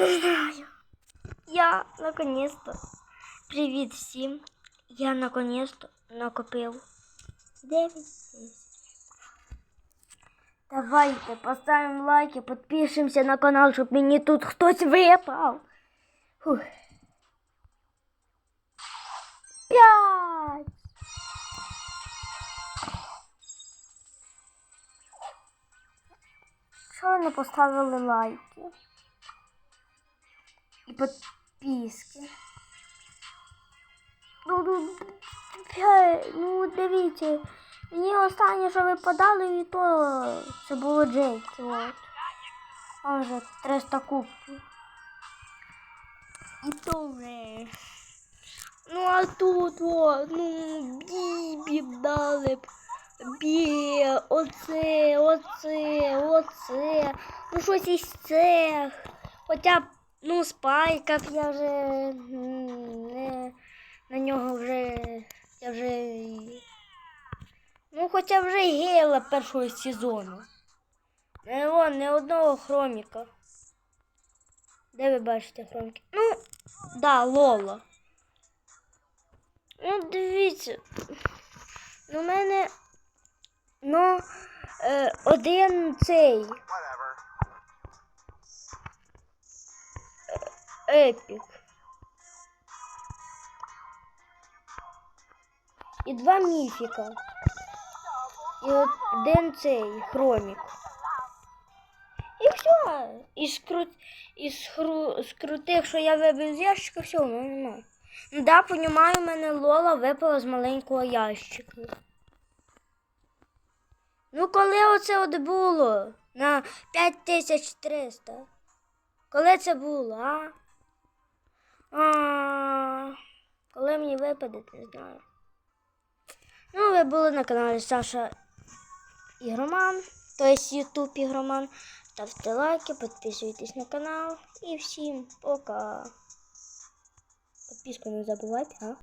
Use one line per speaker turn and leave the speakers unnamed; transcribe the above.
Не знаю. Я наконец-то. Привіт всім. Я наконец-то накопив 9 тисяч. Давайте поставимо лайки, підпишемося на канал, щоб мені тут хтось випав. Фух. П'ять. Ви не поставили лайки? І підписки. Ну, ну, ну дивіться, мені останнє, що випадало, і то це було Джейки. От. А вже 300 кубків. І то вже. Ну а тут о, ну бібі дали. Бі, оце, оце, оце. Ну щось із цих. Хоча б, ну, спайка б я вже не, на нього вже. Я вже. Ну, хоча вже гейла першого сезону. Не, вон, не одного хроміка. Де ви бачите хроміки? Ну, да, Лола. Ну, дивіться. Ну, в мене. Ну, е, один цей Епік. І два міфіка. І один цей хромік. І все. Із, кру... із, хру... з крутих, що я вибив з ящика, все, нема. Ну да, понімаю, в мене Лола випала з маленького ящика. Ну, коли оце от було на 5300? Коли це було, а? Коли випаде, не знаю. Ну, ви були на каналі Саша Ігроман, тобто Ютуб Ігроман. Ставте лайки, підписуйтесь на канал і всім пока. Підписку не забувайте, а?